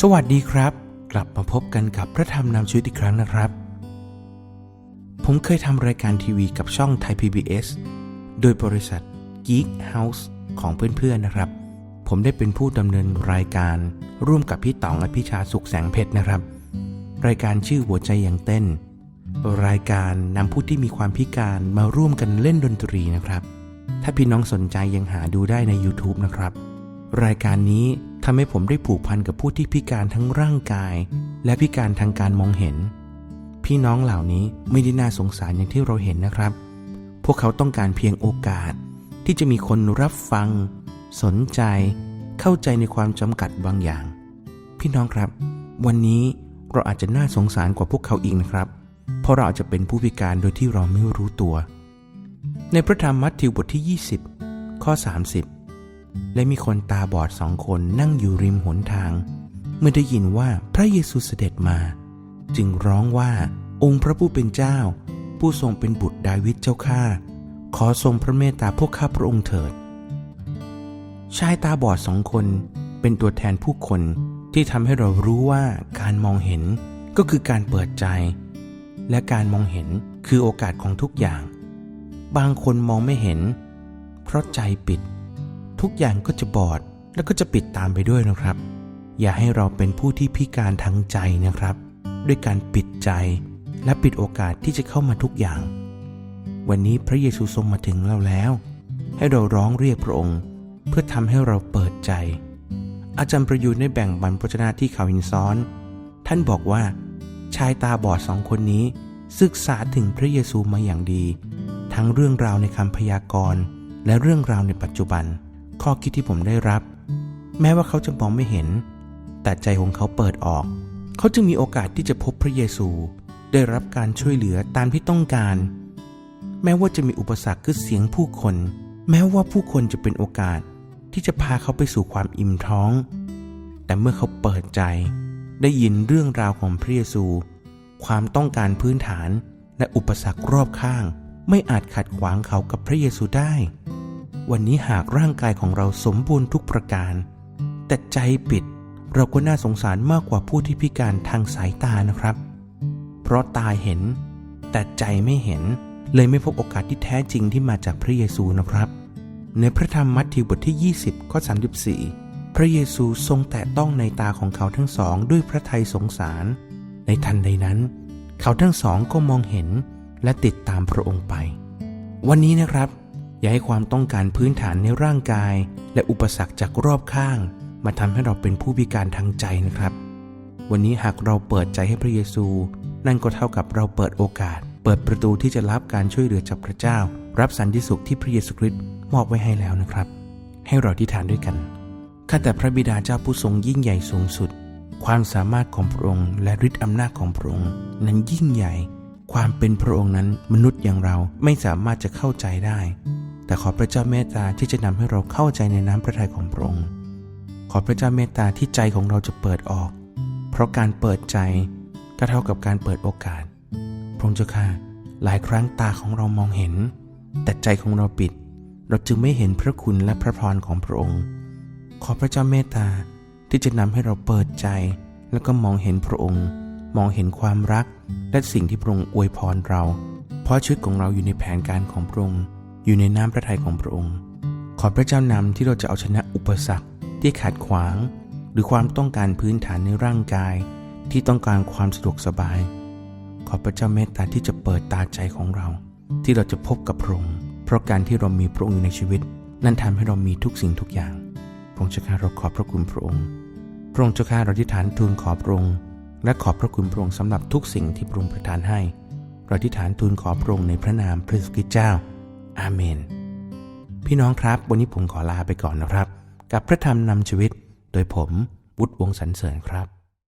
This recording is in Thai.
สวัสดีครับ กลับมาพบกันกับพระธรรมนำชีวิตอีกครั้งนะครับ ผมเคยทำรายการทีวีกับช่องไทย PBS โดยบริษัท Geek House ของเพื่อนๆนะครับ ผมได้เป็นผู้ดำเนินรายการร่วมกับพี่ต๋องและพี่ชาสุขแสงเพชรนะครับ รายการชื่อหัวใจยังเต้น รายการนำผู้ที่มีความพิการมาร่วมกันเล่นดนตรีนะครับ ถ้าพี่น้องสนใจยังหาดูได้ใน YouTube นะครับ รายการนี้ ทำให้ผมได้ผูกพันกับผู้ที่พิการทั้งร่างกาย และพิการทางการมองเห็น พี่น้องเหล่านี้ไม่ได้น่าสงสารอย่างที่เราเห็นนะครับ พวกเขาต้องการเพียงโอกาส ที่จะมีคนรับฟัง สนใจ เข้าใจในความจำกัดบางอย่าง พี่น้องครับ วันนี้เราอาจจะน่าสงสารกว่าพวกเขาอีกนะครับ เพราะเราอาจจะเป็นผู้พิการโดยที่เราไม่รู้ตัว ในพระธรรมมัทธิวบทที่ 20 ข้อ 30 และมีคนตาบอดสองคนนั่งอยู่ริมหนทาง เมื่อได้ยินว่าพระเยซูเสด็จมา จึงร้องว่าองค์พระผู้เป็นเจ้า ผู้ทรงเป็นบุตรดาวิดเจ้าข้าขอทรงพระเมตตาพวกข้าพระองค์เถิด ชายตาบอดสองคนเป็นตัวแทนผู้คนที่ทำให้เรารู้ว่าการมองเห็นก็คือการเปิดใจ และการมองเห็นคือโอกาสของทุกอย่าง บางคนมองไม่เห็น เพราะใจปิด ทุกอย่างก็จะบอดแล้วก็จะปิดตามไปด้วยนะครับ อย่าให้เราเป็นผู้ที่พิการทั้งใจนะครับ ด้วยการปิดใจ และปิดโอกาสที่จะเข้ามาทุกอย่าง วันนี้พระเยซูทรงมาถึงเราแล้ว ให้เราร้องเรียกพระองค์ เพื่อทำให้เราเปิดใจ อาจารย์ประยูนได้แบ่งบรรพชนะที่เขาหินซ้อน ท่านบอกว่า ชายตาบอดสองคนนี้ ศึกษาถึงพระเยซูมาอย่างดี ทั้งเรื่องราวในคำพยากรณ์ และเรื่องราวในปัจจุบัน ข้อคิดที่ผมได้รับ แม้ว่าเขาจะมองไม่เห็น แต่ใจของเขาเปิดออก เขาจึงมีโอกาสที่จะพบพระเยซู ได้รับการช่วยเหลือตามที่ต้องการ แม้ว่าจะมีอุปสรรคคือเสียงผู้คน แม้ว่าผู้คนจะเป็นโอกาสที่จะพาเขาไปสู่ความอิ่มท้อง แต่เมื่อเขาเปิดใจ ได้ยินเรื่องราวของพระเยซู ความต้องการพื้นฐานและอุปสรรครอบข้าง ไม่อาจขัดขวางเขากับพระเยซูได้ วันนี้หากร่างกายของเราสมบูรณ์ทุกประการ แต่ใจปิดเราก็น่าสงสารมากกว่าผู้ที่พิการทางสายตานะครับ เพราะตาเห็น แต่ใจไม่เห็น เลยไม่พบโอกาสที่แท้จริงที่มาจากพระเยซูนะครับ ในพระธรรมมัทธิวบทที่ 20ข้อ34 พระเยซูทรงแตะต้องในตาของเขาทั้งสองด้วยพระทัยสงสาร ในทันใดนั้น เขาทั้งสองก็มองเห็นและติดตามพระองค์ไป วันนี้นะครับ อย่าให้ความต้องการพื้นฐานในร่างกาย และอุปสรรคจากรอบข้าง มาทำให้เราเป็นผู้พิการทางใจนะครับ วันนี้หากเราเปิดใจให้พระเยซู นั่นก็เท่ากับเราเปิดโอกาส เปิดประตูที่จะรับการช่วยเหลือจากพระเจ้า รับสันติสุขที่พระเยซูคริสต์มอบไว้ให้แล้วนะครับ ให้เราที่ฐานด้วยกันข้าแต่พระบิดาเจ้าผู้ทรงยิ่งใหญ่สูงสุด ความสามารถของพระองค์และฤทธิอำนาจของพระองค์ นั้นยิ่งใหญ่ ความเป็นพระองค์นั้นมนุษย์อย่างเราไม่สามารถจะเข้าใจได้ แต่ขอพระเจ้าเมตตาที่จะนำให้เราเข้าใจในน้ำพระทัยของพระองค์ ขอพระเจ้าเมตตาที่ใจของเราจะเปิดออก เพราะการเปิดใจก็เท่ากับการเปิดโอกาส พระองค์เจ้าข้าหลายครั้งตาของเรามองเห็น แต่ใจของเราปิด เราจึงไม่เห็นพระคุณและพระพรของพระองค์ ขอพระเจ้าเมตตาที่จะนำให้เราเปิดใจ แล้วก็มองเห็นพระองค์ มองเห็นความรักและสิ่งที่พระองค์อวยพรเรา เพราะชีวิตของเราอยู่ในแผนการของพระองค์ อยู่ในน้ำพระทัยของพระองค์ ขอพระเจ้านำที่เราจะเอาชนะอุปสรรคที่ขัดขวาง หรือความต้องการพื้นฐานในร่างกาย ที่ต้องการความสะดวกสบาย ขอพระเจ้าเมตตาที่จะเปิดตาใจของเรา ที่เราจะพบกับพระองค์เพราะการที่เรามีพระองค์อยู่ในชีวิต นั่นทำให้เรามีทุกสิ่งทุกอย่างพระองค์เจ้าข้าเราขอบพระคุณพระองค์พระองค์เจ้าข้าเราที่ฐานทูลขอพระองค์และขอบพระคุณพระองค์สำหรับทุกสิ่งที่พระองค์ประทานให้ เราที่ฐานทูลขอพระองค์ในพระนามพระเยซูคริตเจ้า อาเมน พี่น้องครับ วันนี้ผมขอลาไปก่อนนะครับ กับพระธรรมนำชีวิต โดยผมวุฒิวงศ์สันเสริญครับ